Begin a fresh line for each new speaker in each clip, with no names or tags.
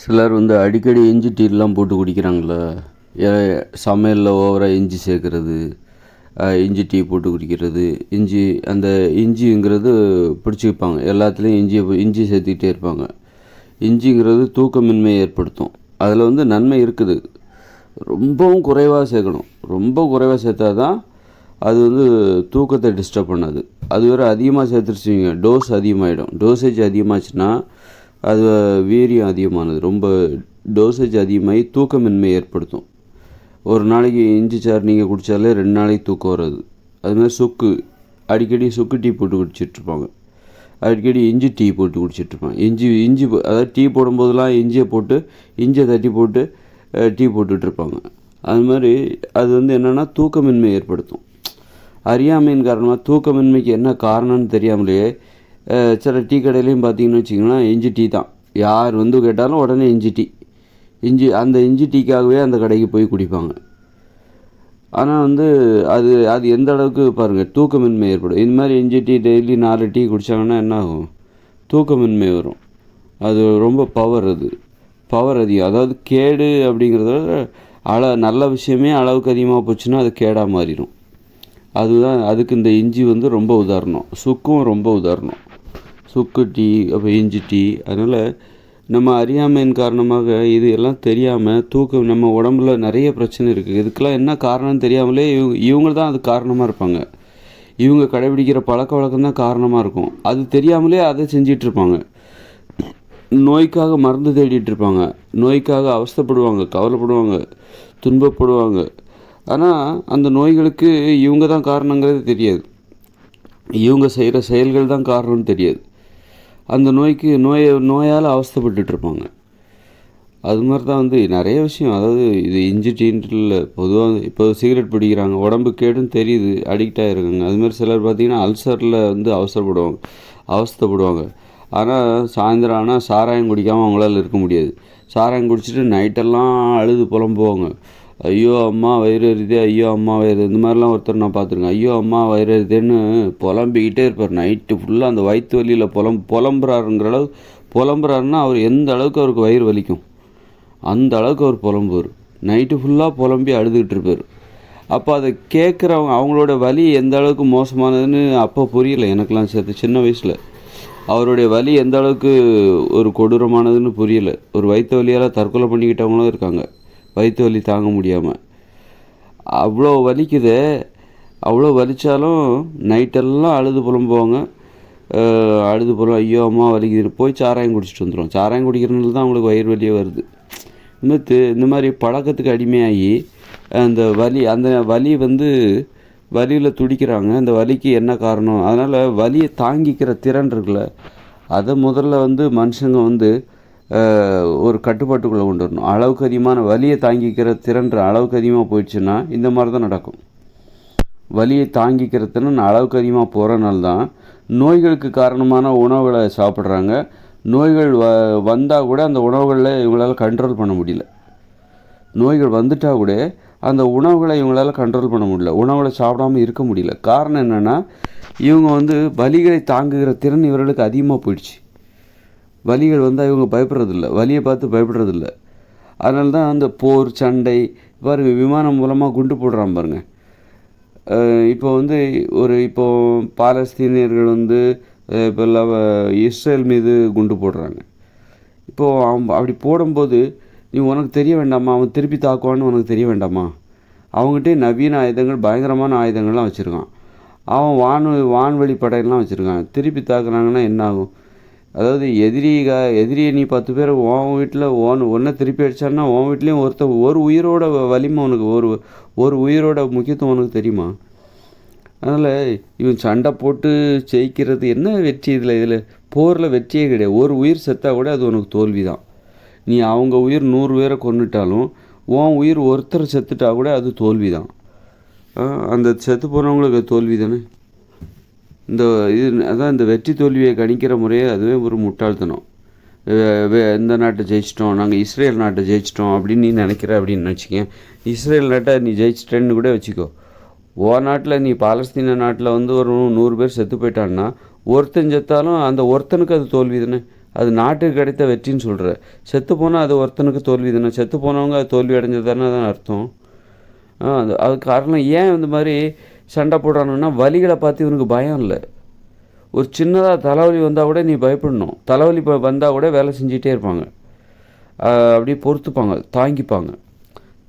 சிலர் வந்து அடிக்கடி இஞ்சி டீலாம் போட்டு குடிக்கிறாங்கள. சமையலில் ஓவராக இஞ்சி சேர்க்குறது இஞ்சி டீ போட்டு குடிக்கிறது இஞ்சி அந்த இஞ்சிங்கிறது பிடிச்சிப்பாங்க. எல்லாத்துலேயும் இஞ்சி இஞ்சி சேர்த்துக்கிட்டே இருப்பாங்க. இஞ்சிங்கிறது தூக்கமின்மை ஏற்படுத்தும். அதில் வந்து நன்மை இருக்குது. ரொம்பவும் குறைவாக சேர்க்கணும். ரொம்ப குறைவாக சேர்த்தா தான் அது வந்து தூக்கத்தை டிஸ்டர்ப் பண்ணாது. அது வேறு அதிகமாக சேர்த்துருச்சிங்க. டோஸ் அதிகமாகிடும் டோசேஜ் அதிகமாச்சுன்னா அது வீரியம் அதிகமானது. ரொம்ப டோசேஜ் அதிகமாகி தூக்கமின்மை ஏற்படுத்தும். ஒரு நாளைக்கு இஞ்சி சார் நீங்கள் குடித்தாலே ரெண்டு நாளைக்கு தூக்கம் வராது. அதுமாதிரி சுக்கு. அடிக்கடி சுக்கு டீ போட்டு குடிச்சிட்ருப்பாங்க. அடிக்கடி இஞ்சி டீ போட்டு குடிச்சிட்ருப்பாங்க. இஞ்சி இஞ்சி அதாவது டீ போடும்போதெல்லாம் இஞ்சியை போட்டு இஞ்சியை தட்டி போட்டு டீ போட்டுட்ருப்பாங்க. அது மாதிரி அது வந்து என்னென்னா தூக்கமின்மை ஏற்படுத்தும். அறியாமையின் காரணமாக தூக்கமின்மைக்கு என்ன காரணம்னு தெரியாமலேயே சில டீ கடையிலையும் பார்த்தீங்கன்னு வச்சிங்கன்னா இஞ்சி டீ தான். யார் வந்து கேட்டாலும் உடனே இஞ்சி டீ. இஞ்சி அந்த இஞ்சி டீக்காகவே அந்த கடைக்கு போய் குடிப்பாங்க. ஆனால் வந்து அது அது எந்த அளவுக்கு பாருங்கள் தூக்கமின்மை ஏற்படும். இந்த மாதிரி இஞ்சி டீ டெய்லி நாலு டீ குடித்தாங்கன்னா என்ன ஆகும்? தூக்கமின்மை வரும். அது ரொம்ப பவர் அது. பவர் அதிகம். அதாவது கேடு அப்படிங்கிறத விட அள நல்ல விஷயமே அளவுக்கு அதிகமாக போச்சுன்னா அது கேடாக மாறிடும். அதுதான் அதுக்கு இந்த இஞ்சி வந்து ரொம்ப உதாரணம். சுக்கும் ரொம்ப உதாரணம். சுக்கு டீ அப்போ இஞ்சி டீ அதனால் நம்ம அறியாமையின் காரணமாக இது எல்லாம் தெரியாமல் தூக்கம் நம்ம உடம்புல நிறைய பிரச்சனை இருக்குது இதுக்கெல்லாம் என்ன காரணம்னு தெரியாமலே இவங்க இவங்க தான் அது காரணமாக இருப்பாங்க. இவங்க கடைபிடிக்கிற பழக்க வழக்கம் தான் காரணமாக இருக்கும். அது தெரியாமலே அதை செஞ்சிகிட்ருப்பாங்க நோய்க்காக மருந்து தேடிட்டு இருப்பாங்க. நோய்க்காக அவஸ்தைப்படுவாங்க கவலைப்படுவாங்க துன்பப்படுவாங்க. ஆனால் அந்த நோய்களுக்கு இவங்க தான் காரணங்கிறது தெரியாது. இவங்க செய்கிற செயல்கள் தான் காரணம்னு தெரியாது. அந்த நோய்க்கு நோயை நோயால் அவஸ்தைப்பட்டுட்டு இருப்பாங்க அது மாதிரி தான் வந்து நிறைய விஷயம். அதாவது இது இஞ்சி டீன்ட்டு இல்லை பொதுவாக இப்போ சிகரெட் பிடிக்கிறாங்க உடம்பு கேடுன்னு தெரியுது அடிக்ட் ஆகிருக்காங்க அதுமாதிரி சிலர் பார்த்தீங்கன்னா அல்சரில் வந்து அவசரப்படுவாங்க அவஸ்தைப்படுவாங்க. ஆனால் சாயந்தரம் ஆனால் சாராயம் குடிக்காமல் அவங்களால இருக்க முடியாது. சாராயம் குடிச்சிட்டு நைட்டெல்லாம் அழுது புலம்புவாங்க. ஐயோ அம்மா வயிறு எறிதே ஐயோ அம்மா வயிறு இந்த மாதிரிலாம் ஒருத்தர் நான் பார்த்துருக்கேன். ஐயோ அம்மா வயிறு எறிதேன்னு புலம்பிக்கிட்டே இருப்பார். நைட்டு ஃபுல்லாக அந்த வயிற்று வலியில் புலம் புலம்புறாருங்கிற அளவு புலம்புறாருன்னா அவர் எந்த அளவுக்கு அவருக்கு வயிறு வலிக்கும்? அந்த அளவுக்கு அவர் புலம்புவார். நைட்டு ஃபுல்லாக புலம்பி அழுதுகிட்டு இருப்பார். அப்போ அதை கேட்குறவங்க அவங்களோட வலி எந்த அளவுக்கு மோசமானதுன்னு அப்போ புரியல. எனக்கெலாம் சேர்த்து சின்ன வயசில். அவருடைய வலி எந்த அளவுக்கு ஒரு கொடூரமானதுன்னு புரியல. ஒரு வயிற்று வலியால் தற்கொலை பண்ணிக்கிட்டவங்களும் இருக்காங்க. வயிற்று வலி தாங்க முடியாமல் அவ்வளோ வலிக்குதே. அவ்வளோ வலிச்சாலும் நைட்டெல்லாம் அழுது புலம்புவாங்க. அழுது புலம் ஐயோ அம்மா வலிக்குது போய் சாராயம் குடிச்சிட்டு வந்துடும் சாராயம் குடிக்கிறதுனால தான் அவங்களுக்கு வயிறு வலியே வருது. இந்த மாதிரி இந்த மாதிரி பழக்கத்துக்கு அடிமையாகி அந்த வலி அந்த வலி வந்து வலியில் துடிக்கிறாங்க. அந்த வலிக்கு என்ன காரணம்? அதனால் வலியை தாங்கிக்கிற திறன் இருக்குல்ல. அதை முதல்ல வந்து மனுஷங்க வந்து ஒரு கட்டுப்பாட்டுக்குள்ளே கொண்டு வரணும். அளவுக்கு அதிகமான வலியை தாங்கிக்கிற திறன்ற அளவுக்கு அதிகமாக போயிடுச்சுன்னா இந்த மாதிரி தான் நடக்கும். வலியை தாங்கிக்கிற திறன் அளவுக்கு அதிகமாக போகிறனால தான் நோய்களுக்கு காரணமான உணவுகளை சாப்பிட்றாங்க. நோய்கள் வ வந்தால் கூட அந்த உணவுகளில் இவங்களால் கண்ட்ரோல் பண்ண முடியல. நோய்கள் வந்துட்டா கூட அந்த உணவுகளை இவங்களால் கண்ட்ரோல் பண்ண முடியல. உணவுகளை சாப்பிடாம இருக்க முடியல. காரணம் என்னென்னா இவங்க வந்து வலிகளை தாங்குகிற திறன் இவர்களுக்கு அதிகமாக போயிடுச்சு. வலிகள் வந்தால் இவங்க பயப்படுறதில்ல. வலியை பார்த்து பயப்படுறதில்ல. அதனால தான் அந்த போர் சண்டை பாருங்கள் விமானம் மூலமாக குண்டு போடுறான் பாருங்கள் இப்போ வந்து ஒரு இப்போ பாலஸ்தீனியர்கள் வந்து இப்போல்லாம் இப்போ இஸ்ரேல் மீது குண்டு போடுறாங்க. இப்போது அவன் அப்படி போடும்போது நீ உனக்கு தெரிய வேண்டாமா? அவன் திருப்பி தாக்குவான்னு உனக்கு தெரிய வேண்டாமா? அவங்ககிட்ட நவீன ஆயுதங்கள் பயங்கரமான ஆயுதங்கள்லாம் வச்சுருக்கான். அவன் வான் வான்வழி படையெல்லாம் வச்சுருக்கான். திருப்பி தாக்குனாங்கன்னா என்ன ஆகும்? அதாவது எதிரிக எதிரியை நீ பத்து பேர் உன் வீட்டில் ஓன் ஒன்றை திருப்பி அடிச்சான்னா உன் வீட்லேயும் ஒருத்த ஒரு உயிரோட வலிமை உனக்கு ஒரு ஒரு உயிரோட முக்கியத்துவம் உனக்கு தெரியுமா? அதனால் இவன் சண்டை போட்டு ஜெயிக்கிறது என்ன வெற்றி இதில்? இதில் போரில் வெற்றியே கிடையாது. ஒரு உயிர் செத்தா கூட அது உனக்கு தோல்வி தான் நீ அவங்க உயிர் நூறு பேரை கொண்டுட்டாலும் உன் உயிர் ஒருத்தர் செத்துட்டா கூட அது தோல்வி தான் அந்த செத்து போனவங்களுக்கு தோல்வி தானே இந்த இது அதான் இந்த வெற்றி தோல்வியை கணிக்கிற முறையே அதுவே ஒரு முட்டாள்தனம். வே- இந்த நாட்டை ஜெயிச்சிட்டோம் நாங்கள் இஸ்ரேல் நாட்டை ஜெயிச்சிட்டோம் அப்படின்னு நீ நினைக்கிற அப்படின்னு நினச்சிக்கேன். இஸ்ரேல் நாட்டை நீ ஜெயிச்சிட்டேன்னு கூட வச்சுக்கோ. ஓ நாட்டில் நீ பாலஸ்தீன நாட்டில் வந்து ஒரு நூறு பேர் செத்து போயிட்டான்னா ஒருத்தன் செத்தாலும் அந்த ஒருத்தனுக்கு அது தோல்வி தானே. அது நாட்டுக்கு கிடைத்த வெற்றின்னு சொல்கிற செத்து போனால் அது ஒருத்தனுக்கு தோல்வி தானே. செத்து போனவங்க அது தோல்வி அடைஞ்சது தானே தான் அர்த்தம். அது அதுக்கு காரணம் ஏன் இந்த மாதிரி சண்டை போடுறானுன்னா வலிகளை பார்த்து இவனுக்கு பயம் இல்லை. ஒரு சின்னதாக தலைவலி வந்தால் கூட நீ பயப்படணும். தலைவலி இப்போ வந்தால் கூட வேலை செஞ்சிகிட்டே இருப்பாங்க. அப்படியே பொறுத்துப்பாங்க தாங்கிப்பாங்க.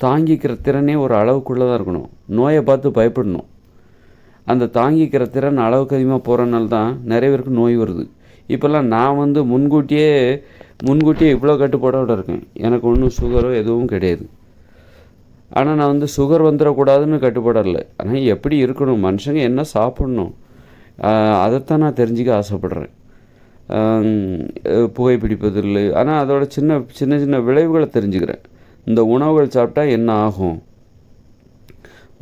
தாங்கிக்கிற திறனே ஒரு அளவுக்குள்ளே தான் இருக்கணும். நோயை பார்த்து பயப்படணும். அந்த தாங்கிக்கிற திறன் அளவுக்கு அதிகமாக போகிறனால தான் நிறைய பேருக்கு நோய் வருது. இப்போல்லாம் நான் வந்து முன்கூட்டியே முன்கூட்டியே இவ்வளோ கட்டுப்பாடோடு இருக்கேன். எனக்கு ஒன்றும் சுகரோ எதுவும் கிடையாது. ஆனால் நான் வந்து சுகர் வந்துடக்கூடாதுன்னு கட்டுப்படலை. ஆனால் எப்படி இருக்கணும்? மனுஷங்க என்ன சாப்பிட்ணும்? அதைத்தான் நான் தெரிஞ்சுக்க ஆசைப்பட்றேன். புகைப்பிடிப்பதில்லை ஆனால் அதோட சின்ன சின்ன சின்ன விளைவுகளை தெரிஞ்சுக்கிறேன். இந்த உணவுகள் சாப்பிட்டா என்ன ஆகும்?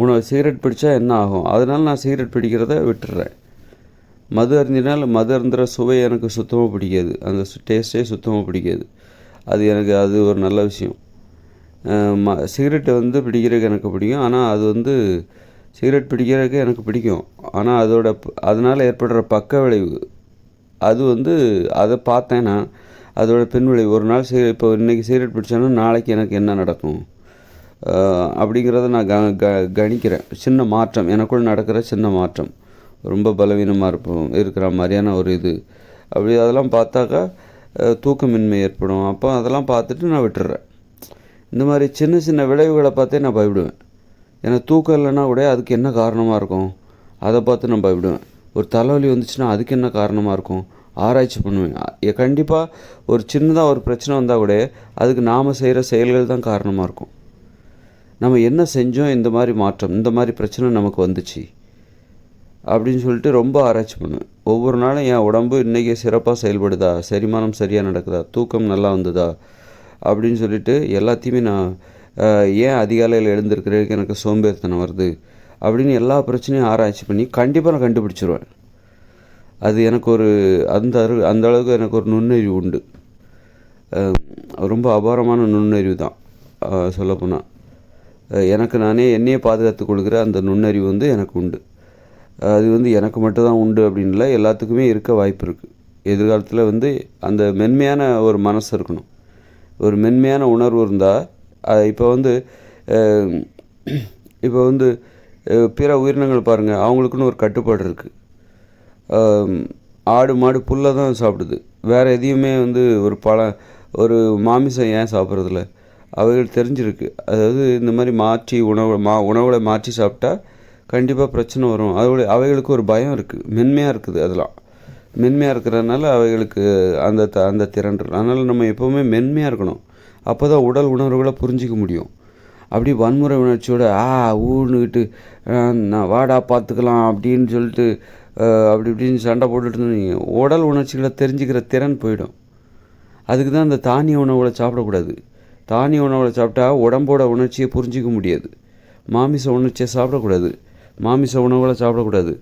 உணவு சிகரெட் பிடிச்சா என்ன ஆகும்? அதனால் நான் சிகரெட் பிடிக்கிறத விட்டுடுறேன் மது அருந்தினால் மது அருந்துற சுவை எனக்கு சுத்தமாக பிடிக்காது. அந்த டேஸ்ட்டே சுத்தமாக பிடிக்காது. அது எனக்கு அது ஒரு நல்ல விஷயம். ம சிகரெட்டு வந்து பிடிக்கிறதுக்கு எனக்கு பிடிக்கும். ஆனால் அது வந்து சிகரெட் பிடிக்கிறதுக்கு எனக்கு பிடிக்கும். ஆனால் அதோட அதனால் ஏற்படுற பக்க விளைவு அது வந்து அதை பார்த்தேன் நான். அதோட பின் விளைவு ஒரு நாள் சிகரெட் இப்போ இன்றைக்கி சிகரெட் பிடிச்சேன்னா நாளைக்கு எனக்கு என்ன நடக்கும்? அப்படிங்கிறத நான் க க கணிக்கிறேன். சின்ன மாற்றம் எனக்குள் நடக்கிற சின்ன மாற்றம். ரொம்ப பலவீனமாக இருப்போம் இருக்கிற மாதிரியான ஒரு இது. அப்படி அதெல்லாம் பார்த்தாக்கா தூக்கமின்மை ஏற்படும். அப்போ அதெல்லாம் பார்த்துட்டு நான் விட்டுடுறேன் இந்த மாதிரி சின்ன சின்ன விளைவுகளை பார்த்தே நான் பயப்படுவேன். ஏன்னா தூக்கம் இல்லைன்னா கூட அதுக்கு என்ன காரணமாக இருக்கும்? அதை பார்த்து நான் பயப்படுவேன். ஒரு தலைவலி வந்துச்சுன்னா அதுக்கு என்ன காரணமாக இருக்கும்? ஆராய்ச்சி பண்ணுவேன். கண்டிப்பாக ஒரு சின்னதாக ஒரு பிரச்சனை வந்தால் கூட அதுக்கு நாம் செய்கிற செயல்கள் தான் காரணமாக இருக்கும். நம்ம என்ன செஞ்சோம்? இந்த மாதிரி மாற்றம் இந்த மாதிரி பிரச்சனை நமக்கு வந்துச்சு. அப்படின்னு சொல்லிட்டு ரொம்ப ஆராய்ச்சி பண்ணுவேன். ஒவ்வொரு நாளும் என் உடம்பு இன்றைக்கி சிறப்பாக செயல்படுதா? செரிமானம் சரியாக நடக்குதா? தூக்கம் நல்லா வந்ததா? அப்படின்னு சொல்லிட்டு எல்லாத்தையுமே நான் ஏன் அதிகாலையில் எழுந்திருக்கிறதுக்கு எனக்கு சோம்பேறித்தனம் வருது அப்படின்னு எல்லா பிரச்சனையும் ஆராய்ச்சி பண்ணி கண்டிப்பாக நான் கண்டுபிடிச்சிருவேன். அது எனக்கு ஒரு அந்த அரு அந்த அளவுக்கு எனக்கு ஒரு நுண்ணறிவு உண்டு. ரொம்ப அபாரமான நுண்ணறிவு தான் சொல்லப்போனால் எனக்கு நானே என்னையே பாதுகாத்துக் கொள்கிற அந்த நுண்ணறிவு வந்து எனக்கு உண்டு. அது வந்து எனக்கு மட்டும்தான் உண்டு அப்படின்ல எல்லாத்துக்குமே இருக்க வாய்ப்பு இருக்குது எதிர்காலத்தில் வந்து அந்த மென்மையான ஒரு மனசு இருக்கணும். ஒரு மென்மையான உணர்வு இருந்தால் இப்போ வந்து இப்போ வந்து பிற உயிரினங்கள் பாருங்கள் அவங்களுக்குன்னு ஒரு கட்டுப்பாடு இருக்குது ஆடு மாடு புல்லை தான் சாப்பிடுது. வேறு எதையுமே வந்து ஒரு பழ ஒரு மாமிசம் ஏன் சாப்பிட்றதில்ல? அவைகள் தெரிஞ்சிருக்கு. அதாவது இந்த மாதிரி மாற்றி உணவு மா உணவுகளை மாற்றி சாப்பிட்டா கண்டிப்பாக பிரச்சனை வரும். அதோட அவைகளுக்கு ஒரு பயம் இருக்குது மென்மையாக இருக்குது அதெல்லாம். மென்மையாக இருக்கிறதுனால அவைகளுக்கு அந்த த அந்த திறன் அதனால் நம்ம எப்போவுமே மென்மையாக இருக்கணும். அப்போ தான் உடல் உணர்வுகளை புரிஞ்சிக்க முடியும். அப்படி வன்முறை உணர்ச்சியோட ஆ ஊன்னுக்கிட்டு நான் வாடா பார்த்துக்கலாம் அப்படின்னு சொல்லிட்டு அப்படி இப்படின்னு சண்டை போட்டுட்டு இருந்தீங்க உடல் உணர்ச்சிகளை தெரிஞ்சுக்கிற திறன் போயிடும். அதுக்கு தான் இந்த தானிய உணவுகளை சாப்பிடக்கூடாது. தானிய உணவுகளை சாப்பிட்டா உடம்போட உணர்ச்சியை புரிஞ்சிக்க முடியாது. மாமிச உணர்ச்சியை சாப்பிடக்கூடாது. மாமிச உணவுகளை சாப்பிடக்கூடாது.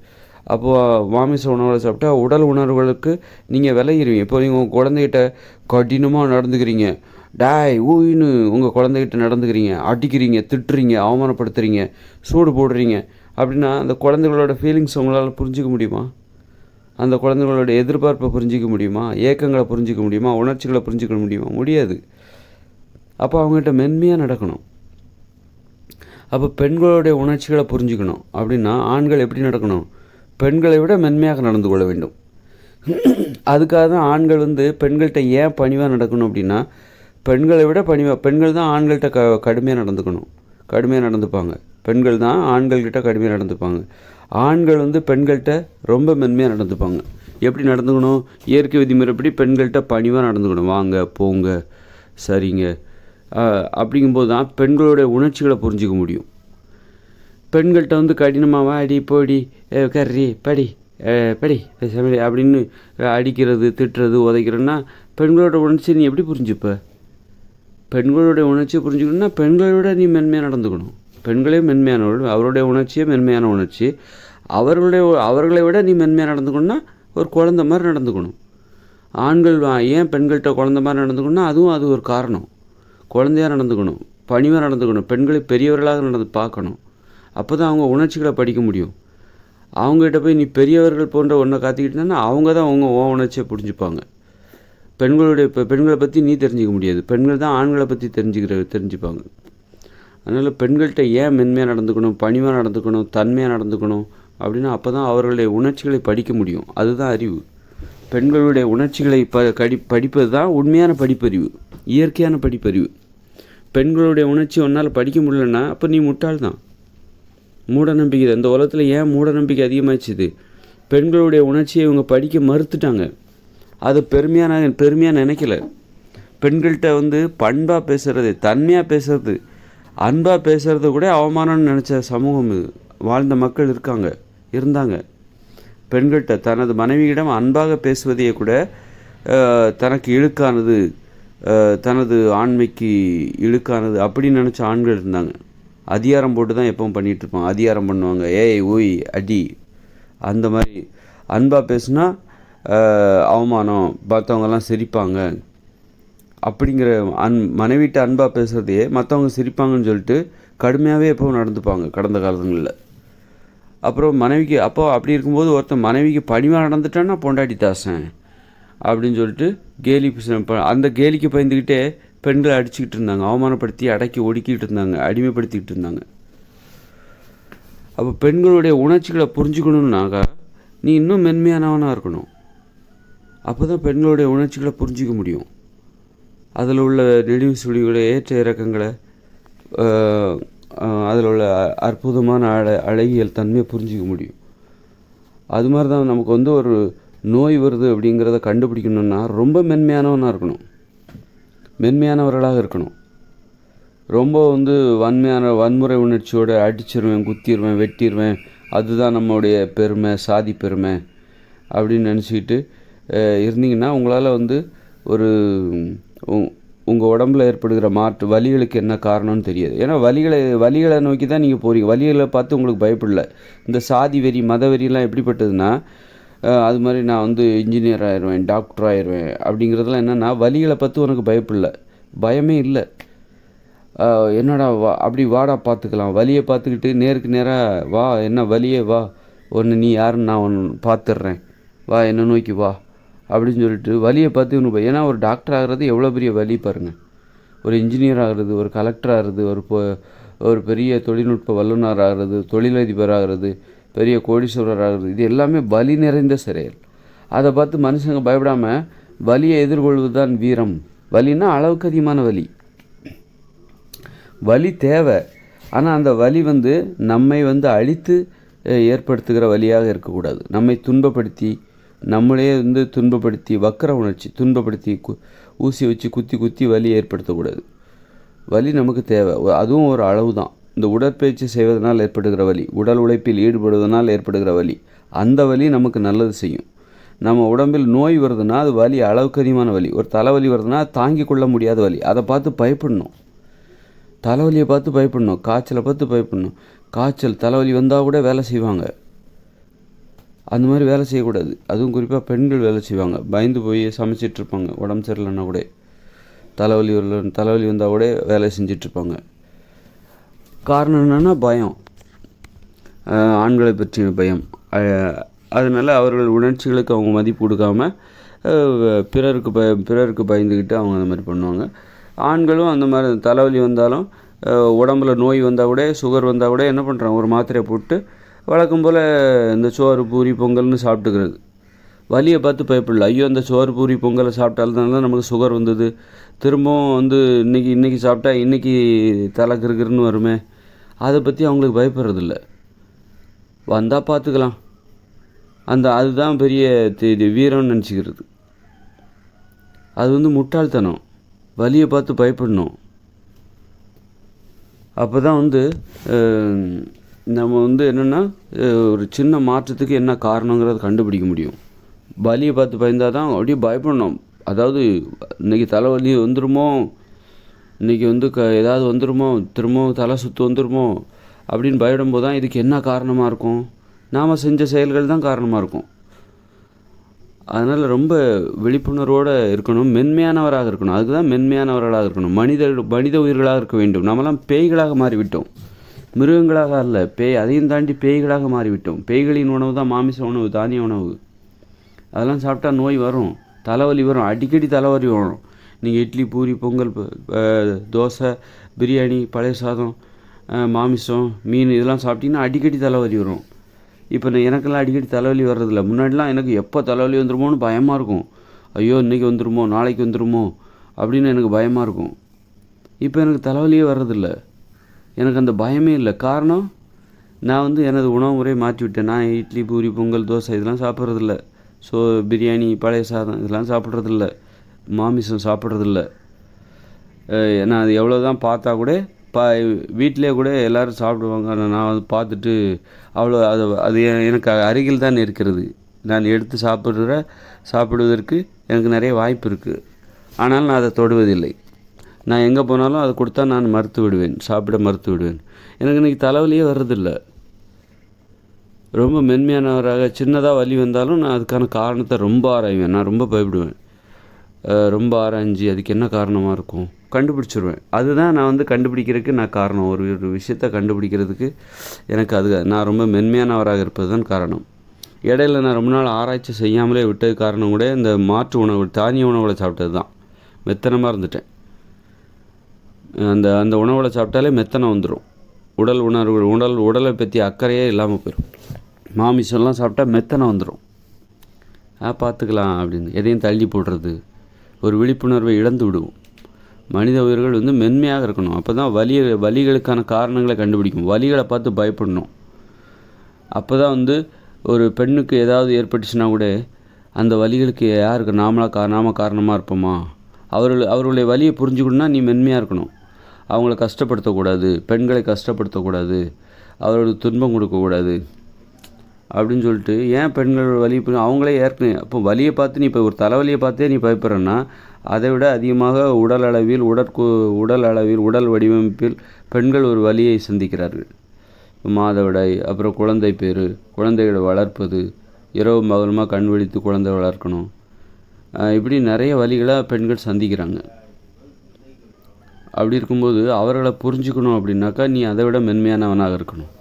அப்போது மாமிச உணவுகளை சாப்பிட்டா உடல் உணர்வுகளுக்கு நீங்கள் விளையிடுவீங்க இப்போ நீங்கள் உங்கள் குழந்தைகிட்ட கடினமாக நடந்துக்கிறீங்க. டாய் ஊயின்னு உங்கள் குழந்தைகிட்ட நடந்துக்கிறீங்க. அடிக்கிறீங்க திட்டுறீங்க அவமானப்படுத்துறீங்க சூடு போடுறீங்க. அப்படின்னா அந்த குழந்தைகளோட ஃபீலிங்ஸ் உங்களால் புரிஞ்சிக்க முடியுமா? அந்த குழந்தைகளோட எதிர்பார்ப்பை புரிஞ்சிக்க முடியுமா? ஏக்கங்களை புரிஞ்சிக்க முடியுமா? உணர்ச்சிகளை புரிஞ்சிக்க முடியுமா? முடியாது. அப்போ அவங்ககிட்ட மென்மையாக நடக்கணும். அப்போ பெண்களுடைய உணர்ச்சிகளை புரிஞ்சுக்கணும். அப்படின்னா ஆண்கள் எப்படி நடக்கணும்? பெண்களை விட மென்மையாக நடந்து கொள்ள வேண்டும். அதுக்காக தான் ஆண்கள் வந்து பெண்கள்கிட்ட ஏன் பணிவாக நடக்கணும் அப்படின்னா பெண்களை விட பணிவாக பெண்கள் தான் ஆண்கள்கிட்ட க கடுமையாக நடந்துக்கணும். கடுமையாக நடந்துப்பாங்க. பெண்கள் தான் ஆண்கள்கிட்ட கடுமையாக நடந்துப்பாங்க. ஆண்கள் வந்து பெண்கள்கிட்ட ரொம்ப மென்மையாக நடந்துப்பாங்க. எப்படி நடந்துக்கணும்? இயற்கை விதிமுறைப்படி பெண்கள்கிட்ட பணிவாக நடந்துக்கணும். வாங்க போங்க சரிங்க. அப்படிங்கும்போது தான் பெண்களுடைய உணர்ச்சிகளை புரிஞ்சிக்க முடியும். பெண்கள்கிட்ட வந்து கடினமாக வாடி போடி கர்றி படி படி பேசாம அப்படின்னு அடிக்கிறது திட்டுறது உதைக்கிறோன்னா பெண்களோட உணர்ச்சி நீ எப்படி புரிஞ்சுப்ப? பெண்களுடைய உணர்ச்சியை புரிஞ்சுக்கணும்னா பெண்களை விட நீ மென்மையாக நடந்துக்கணும். பெண்களே மென்மையானவர்கள் அவருடைய உணர்ச்சியே மென்மையான உணர்ச்சி. அவர்களுடைய அவர்களை விட நீ மென்மையாக நடந்துக்கணும்னா ஒரு குழந்த மாதிரி நடந்துக்கணும். ஆண்கள் வா- ஏன் பெண்கள்கிட்ட குழந்த மாதிரி நடந்துக்கணும்னா அதுவும் அது ஒரு காரணம். குழந்தையாக நடந்துக்கணும் பணிவாக நடந்துக்கணும் பெண்களை பெரியவர்களாக நடந்து பார்க்கணும். அப்போ தான் அவங்க உணர்ச்சிகளை படிக்க முடியும். அவங்ககிட்ட போய் நீ பெரியவர்கள் போன்ற ஒன்றை காத்திக்கிட்டேன்னா அவங்க தான் அவங்க ஓ உணர்ச்சியை புரிஞ்சுப்பாங்க. பெண்களுடைய இப்போ பெண்களை பற்றி நீ தெரிஞ்சிக்க முடியாது. பெண்கள் தான் ஆண்களை பற்றி தெரிஞ்சுக்கிற தெரிஞ்சுப்பாங்க. அதனால் பெண்கள்கிட்ட ஏன் மென்மையாக நடந்துக்கணும் பணிவாக நடந்துக்கணும் தன்மையாக நடந்துக்கணும் அப்படின்னா அப்போ தான் அவர்களுடைய உணர்ச்சிகளை படிக்க முடியும். அதுதான் அறிவு. பெண்களுடைய உணர்ச்சிகளை ப கடி படிப்பது தான் உண்மையான படிப்பறிவு இயற்கையான படிப்பறிவு. பெண்களுடைய உணர்ச்சி உன்னால் படிக்க முடியலன்னா அப்போ நீ முட்டாள் தான் மூட நம்பிக்கை இந்த உலகத்தில் ஏன் மூட நம்பிக்கை அதிகமாச்சுது பெண்களுடைய உணர்ச்சியை இவங்க படிக்க மறுத்துட்டாங்க. அதை பெருமையான பெருமையாக நினைக்கல. பெண்கள்கிட்ட வந்து பண்பாக பேசுகிறது தன்மையாக பேசுறது அன்பாக பேசுகிறது கூட அவமானம்னு நினச்ச சமூகம் இது. வாழ்ந்த மக்கள் இருக்காங்க இருந்தாங்க. பெண்கள்கிட்ட தனது மனைவியிடம் அன்பாக பேசுவதையே கூட தனக்கு இழுக்கானது தனது ஆண்மைக்கு இழுக்கானது அப்படின்னு நினச்ச ஆண்கள் இருந்தாங்க. அதிகாரம் போட்டு தான் எப்பவும் பண்ணிகிட்டு இருப்பாங்க அதிகாரம் பண்ணுவாங்க. ஏய் ஓய் அடி. அந்த மாதிரி. அன்பாக பேசுனா அவமானம். மற்றவங்கெல்லாம் சிரிப்பாங்க. அப்படிங்கிற அன் மனைவிட்ட அன்பாக பேசுகிறதையே மற்றவங்க சிரிப்பாங்கன்னு சொல்லிட்டு கடுமையாகவே எப்பவும் நடந்துப்பாங்க கடந்த காலங்களில். அப்புறம் மனைவிக்கு அப்போ அப்படி இருக்கும்போது ஒருத்தன் மனைவிக்கு பணிவாக நடந்துட்டான்னா பொண்டாட்டி தாசன் அப்படின்னு சொல்லிட்டு கேலி பேச- அந்த கேலிக்கு பயந்துக்கிட்டே பெண்களை அடிச்சுக்கிட்டு இருந்தாங்க. அவமானப்படுத்தி அடக்கி ஒடுக்கிட்டு இருந்தாங்க. அடிமைப்படுத்திக்கிட்டு இருந்தாங்க. அப்போ பெண்களுடைய உணர்ச்சிகளை புரிஞ்சுக்கணுன்னாக்கா நீ இன்னும் மென்மையானவனாக இருக்கணும். அப்போ தான் பெண்களுடைய உணர்ச்சிகளை புரிஞ்சிக்க முடியும். அதில் உள்ள நெடிவு சுழிகளை ஏற்ற இறக்கங்களை அதில் உள்ள அற்புதமான அழ அழகியல் தன்மையை புரிஞ்சிக்க முடியும். அது மாதிரி தான் நமக்கு வந்து ஒரு நோய் வருது அப்படிங்கிறத கண்டுபிடிக்கணுன்னா ரொம்ப மென்மையானவனாக இருக்கணும். மென்மையானவர்களாக இருக்கணும். ரொம்ப வந்து வன்மையான வன்முறை உணர்ச்சியோடு அடிச்சிருவேன் குத்திடுவேன் வெட்டிடுவேன் அதுதான் நம்மளுடைய பெருமை சாதி பெருமை அப்படின்னு நினச்சிக்கிட்டு இருந்தீங்கன்னா உங்களால் வந்து ஒரு உங்கள் உடம்புல ஏற்படுகிற மாற்று வலிகளுக்கு என்ன காரணம்னு தெரியாது. ஏன்னா வலிகளை வலிகளை நோக்கி தான் நீங்கள் போகிறீங்க வலிகளை பார்த்து உங்களுக்கு பயப்படல. இந்த சாதி வெறி மத வெறியெல்லாம் எப்படிப்பட்டதுன்னா அது மாதிரி நான் வந்து இன்ஜினியர் ஆயிடுவேன் டாக்டர் ஆயிடுவேன் அப்படிங்கிறதுலாம் என்னென்னா வலிகளை பார்த்து உனக்கு பயப்பில்லை. பயமே இல்லை. என்னடா வா அப்படி வாடா பார்த்துக்கலாம் வழியை பார்த்துக்கிட்டு நேருக்கு நேராக வா என்ன வலியே வா. ஒன்று நீ யாருன்னு நான் ஒன்று பார்த்துட்றேன் வா என்ன நோக்கி வா. அப்படின்னு சொல்லிட்டு வழியை பார்த்து இவனுக்கு ஏன்னா ஒரு டாக்டர் ஆகிறது எவ்வளோ பெரிய வழி பாருங்கள் ஒரு இன்ஜினியர் ஆகிறது ஒரு கலெக்டர் ஆகிறது ஒரு ஒரு பெரிய தொழில்நுட்ப வல்லுநர் ஆகிறது தொழிலதிபர் ஆகிறது பெரிய கோடீஸ்வரர் ஆகிறது இது எல்லாமே வலி நிறைந்த செயல் அதை பார்த்து மனுஷங்க பயப்படாமல் வலியை எதிர்கொள்வது தான் வீரம். வலின்னா அளவுக்கு அதிகமான வலி. வலி தேவை. ஆனால் அந்த வலி வந்து நம்மை வந்து அழித்து ஏற்படுத்துகிற வழியாக இருக்கக்கூடாது. நம்மை துன்பப்படுத்தி நம்மளே வந்து துன்பப்படுத்தி வக்கர உணர்ச்சி துன்பப்படுத்தி கு ஊசி வச்சு குத்தி குத்தி வலி ஏற்படுத்தக்கூடாது. வலி நமக்கு தேவை. அதுவும் ஒரு அளவு தான் இந்த உடற்பயிற்சி செய்வதனால் ஏற்படுகிற வலி உடல் உழைப்பில் ஈடுபடுவதனால் ஏற்படுகிற வலி அந்த வலி நமக்கு நல்லது செய்யும். நம்ம உடம்பில் நோய் வருதுன்னா அது வலி அளவுக்கு அதிகமான வலி. ஒரு தலைவலி வருதுன்னா தாங்கி கொள்ள முடியாத வலி. அதை பார்த்து பயப்படணும். தலைவலியை பார்த்து பயப்படணும். காய்ச்சலை பார்த்து பயப்படணும். காய்ச்சல் தலைவலி வந்தால் கூட வேலை செய்வாங்க. அந்த மாதிரி வேலை செய்யக்கூடாது. அதுவும் குறிப்பாக பெண்கள் வேலை செய்வாங்க. பயந்து போய் சமைச்சிட்டு இருப்பாங்க. உடம்பு சரியில்லைன்னா கூட. தலைவலி வரல தலைவலி வந்தால் கூட வேலை செஞ்சிட்ருப்பாங்க காரணம் என்னென்னா பயம். ஆண்களை பற்றிய பயம். அதனால் அதனால அவர்கள் உணர்ச்சிகளுக்கு அவங்க மதிப்பு கொடுக்காம பிறருக்கு பய பிறருக்கு பயந்துக்கிட்டு அவங்க அந்த மாதிரி பண்ணுவாங்க. ஆண்களும் அந்த மாதிரி தலைவலி வந்தாலும் உடம்புல நோய் வந்தால் கூட சுகர் வந்தால் கூட என்ன பண்ணுறாங்க ஒரு மாத்திரையை போட்டு வழக்கம் போல் இந்த சோறு பூரி பொங்கல்னு சாப்பிட்டுக்கிறது. வலியை பார்த்து பயப்படல. ஐயோ அந்த சோறு பூரி பொங்கலை சாப்பிட்டால்தான் தான் நமக்கு சுகர் வந்தது. திரும்பவும் வந்து இன்னைக்கு இன்றைக்கி சாப்பிட்டா இன்றைக்கி தலை கிறுகிறுன்னு வருமே. அதை பற்றி அவங்களுக்கு பயப்படுறதில்ல. வந்தால் பார்த்துக்கலாம் அந்த அதுதான் பெரிய இது வீரம்னு நினச்சிக்கிறது. அது வந்து முட்டாள்தனம். வலியை பார்த்து பயப்படணும். அப்போ தான் வந்து நம்ம வந்து என்னென்னா ஒரு சின்ன மாற்றத்துக்கு என்ன காரணங்கிறத கண்டுபிடிக்க முடியும். வலியை பார்த்து பயந்தால் தான் அப்படியே பயப்படணும். அதாவது இன்னைக்கு தலைவலி வந்துடுமோ இன்னைக்கு வந்து க ஏதாவது வந்துருமோ திரும்பவும் தலை சுற்று வந்துருமோ அப்படின்னு பயப்படும்போது தான் இதுக்கு என்ன காரணமாக இருக்கும்? நாம் செஞ்ச செயல்கள் தான் காரணமாக இருக்கும். அதனால் ரொம்ப விழிப்புணர்வோடு இருக்கணும் மென்மையானவராக இருக்கணும். அதுக்கு தான் மென்மையானவர்களாக இருக்கணும். மனித மனித உயிர்களாக இருக்க வேண்டும். நம்மலாம் பேய்களாக மாறிவிட்டோம். மிருகங்களாக அல்ல பேய் அதையும் தாண்டி பேய்களாக மாறிவிட்டோம். பேய்களின் உணவு தான் மாமிச உணவு தானிய உணவு. அதெல்லாம் சாப்பிட்டா நோய் வரும் தலைவலி வரும் அடிக்கடி தலைவலி வரும். நீங்கள் இட்லி பூரி பொங்கல் தோசை பிரியாணி பழைய சாதம் மாமிசம் மீன் இதெல்லாம் சாப்பிட்டிங்கன்னா அடிக்கடி தலைவலி வரும். இப்போ நான் எனக்கெல்லாம் அடிக்கடி தலைவலி வர்றதில்ல. முன்னாடிலாம் எனக்கு எப்போ தலைவலி வந்துருமோன்னு பயமாக இருக்கும். ஐயோ இன்றைக்கி வந்துருமோ நாளைக்கு வந்துருமோ அப்படின்னு எனக்கு பயமாக இருக்கும். இப்போ எனக்கு தலைவலியே வர்றதில்ல. எனக்கு அந்த பயமே இல்லை. காரணம்? நான் வந்து எனது உணவு முறையை மாற்றி விட்டேன் நான் இட்லி பூரி பொங்கல் தோசை இதெல்லாம் சாப்பிட்றதில்ல. ஸோ பிரியாணி பழைய சாதம் இதெல்லாம் சாப்பிட்றதில்ல. மாமிசம் சாப்பிட்றதில்ல. ஏன்னா நான் அது எவ்வளோ தான் பார்த்தா கூட பா வீட்டிலே கூட எல்லோரும் சாப்பிடுவாங்க. ஆனால் நான் வந்து பார்த்துட்டு அவ்வளோ அது அது எனக்கு அருகில் தான் இருக்கிறது. நான் எடுத்து சாப்பிட்ற சாப்பிடுவதற்கு எனக்கு நிறைய வாய்ப்பு இருக்குது ஆனால் நான் அதை தொடுவதில்லை. நான் எங்கே போனாலும் அதை கொடுத்தா நான் மறுத்து விடுவேன். சாப்பிட மறுத்து விடுவேன். எனக்கு இன்றைக்கி தலைவலியே வர்றதில்ல. ரொம்ப மென்மையானவராக சின்னதாக வலி வந்தாலும் நான் அதுக்கான காரணத்தை ரொம்ப ஆராய்வேன். நான் ரொம்ப பயப்படுவேன். ரொம்ப ஆராய்ஞ்சு அதுக்கு என்ன காரணமாக இருக்கும்? கண்டுபிடிச்சிருவேன். அதுதான் நான் வந்து கண்டுபிடிக்கிறதுக்கு நான் காரணம். ஒரு ஒரு விஷயத்தை கண்டுபிடிக்கிறதுக்கு எனக்கு அது நான் ரொம்ப மென்மையானவராக இருப்பது தான் காரணம். இடையில நான் ரொம்ப நாள் ஆராய்ச்சி செய்யாமலே விட்டது காரணம் கூட இந்த மாற்று உணவு தானிய உணவுகளை சாப்பிட்டது தான் மெத்தனமாக இருந்துட்டேன். அந்த அந்த உணவுகளை சாப்பிட்டாலே மெத்தனம் வந்துடும் உடல் உணர்வு உடல் உடலை பற்றி அக்கறையே இல்லாமல் போயிடும் மாமிசம்லாம் சாப்பிட்டா மெத்தனம் வந்துடும் ஆ பார்த்துக்கலாம் அப்படின்னு. எதையும் தள்ளி போடுறது ஒரு விழிப்புணர்வை இழந்து விடுவோம் மனித உயிர்கள் வந்து மென்மையாக இருக்கணும். அப்போ தான் வலி வலிகளுக்கான காரணங்களை கண்டுபிடிக்கும். வலிகளை பார்த்து பயப்படணும். அப்போ தான் வந்து ஒரு பெண்ணுக்கு ஏதாவது ஏற்பட்டுச்சுன்னா கூட அந்த வலிகளுக்கு யாருக்கு நாமளாக கா நாம காரணமாக இருப்போமா? அவர்கள் அவர்களுடைய வலியை புரிஞ்சுக்கணுன்னா நீ மென்மையாக இருக்கணும். அவங்கள கஷ்டப்படுத்தக்கூடாது. பெண்களை கஷ்டப்படுத்தக்கூடாது. அவர்களுக்கு துன்பம் கொடுக்கக்கூடாது. அப்படின்னு சொல்லிட்டு ஏன் பெண்கள் வலி அவங்களே ஏற்கனவே அப்போ வலியை பார்த்து நீ இப்போ ஒரு தலைவலியை பார்த்தே நீ பயப்படுறேன்னா அதை விட அதிகமாக உடல் அளவில் உடற்கு உடல் அளவில் உடல் வடிவமைப்பில் பெண்கள் ஒரு வலியை சந்திக்கிறார்கள். மாதவிடாய் அப்புறம் குழந்தை பேர் குழந்தைகளை வளர்ப்பது இரவு மகனமாக கண் விழித்து குழந்தை வளர்க்கணும். இப்படி நிறைய வழிகளாக பெண்கள் சந்திக்கிறாங்க. அப்படி இருக்கும்போது அவர்களை புரிஞ்சுக்கணும் அப்படின்னாக்கா நீ அதை விட மென்மையானவனாக இருக்கணும்.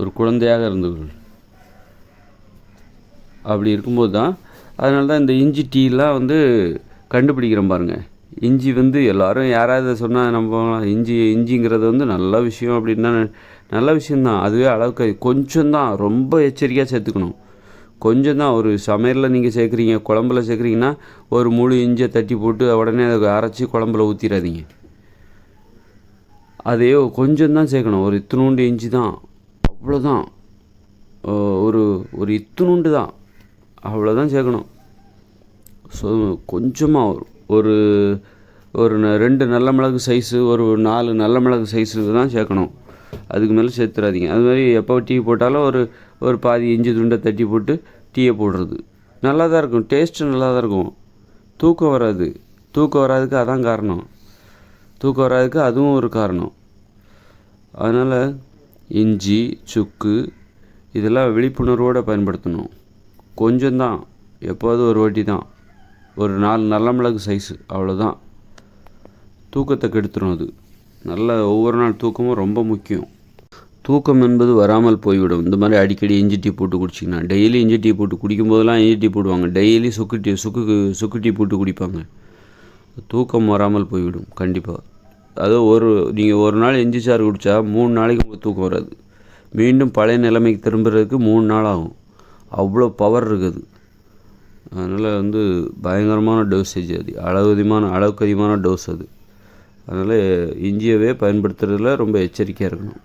ஒரு குழந்தையாக இருந்து அப்படி இருக்கும்போது தான் அதனால தான் இந்த இஞ்சி டீலாம் வந்து கண்டுபிடிக்கிறோம் பாருங்கள் இஞ்சி வந்து எல்லாரும் யாராவது சொன்னால் நம்ம இஞ்சி இஞ்சிங்கிறது வந்து நல்ல விஷயம் அப்படின்னா நல்ல விஷயந்தான் அதுவே அளவுக்கு கொஞ்சம் தான் ரொம்ப எச்சரிக்கையாக சேர்த்துக்கணும். கொஞ்சம் தான் ஒரு சமையலில் நீங்கள் சேர்க்குறீங்க குழம்புல சேர்க்குறீங்கன்னா ஒரு முழு இஞ்சியை தட்டி போட்டு உடனே அதை அரைச்சி குழம்புல ஊற்றிடாதீங்க அதே கொஞ்சம் தான் சேர்க்கணும் ஒரு இத்தினூண்டு இஞ்சி தான் அவ்வளோதான் ஒரு ஒரு இத்தினூண்டு தான். அவ்வளோதான் சேர்க்கணும். ஸோ கொஞ்சமாக ஒரு ஒரு ந- ரெண்டு நல்ல மிளகு சைஸு ஒரு நாலு நல்ல மிளகு சைஸு தான் சேர்க்கணும். அதுக்கு மேலே சேர்த்துறாதீங்க. அது மாதிரி எப்போ டீ போட்டாலும் ஒரு ஒரு பாதி இஞ்சி துண்டை தட்டி போட்டு டீயை போடுறது. நல்லா தான் இருக்கும். டேஸ்ட்டு நல்லா தான் இருக்கும். தூக்கம் வராது. தூக்கம் வராதுக்கு அதான் காரணம். தூக்கம் வராதுக்கு அதுவும் ஒரு காரணம். அதனால் இஞ்சி சுக்கு இதெல்லாம் விழிப்புணர்வோடு பயன்படுத்தணும். கொஞ்சம்தான். எப்போது ஒரு வாட்டி தான் ஒரு நாலு நல்ல மிளகு சைஸு அவ்வளோதான் தூக்கத்தை கெடுத்துரும் அது. நல்ல ஒவ்வொரு நாள் தூக்கமும் ரொம்ப முக்கியம். தூக்கம் என்பது வராமல் போய்விடும். இந்த மாதிரி அடிக்கடி இஞ்சி டீ போட்டு குடிச்சிங்கன்னா டெய்லி இஞ்சி டீ போட்டு குடிக்கும்போதெல்லாம் இஞ்சி டீ போடுவாங்க. டெய்லி சுக்கு டீ சுக்கு சுக்கு டீ போட்டு குடிப்பாங்க. தூக்கம் வராமல் போய்விடும் கண்டிப்பாக அது ஒரு நீங்கள் ஒரு நாள் இஞ்சி சாறு குடித்தா மூணு நாளைக்கு உங்களுக்கு தூக்கம் வராது. மீண்டும் பழைய நிலைமைக்கு திரும்புறதுக்கு மூணு நாள் ஆகும். அவ்வளோ பவர் இருக்குது. அதனால் வந்து பயங்கரமான டோசேஜ் அது. அளவு அதிகமான அளவுக்கு அதிகமான டோஸ் அது. அதனால் இஞ்சியவே பயன்படுத்துறதுல ரொம்ப எச்சரிக்கையாக இருக்கணும்.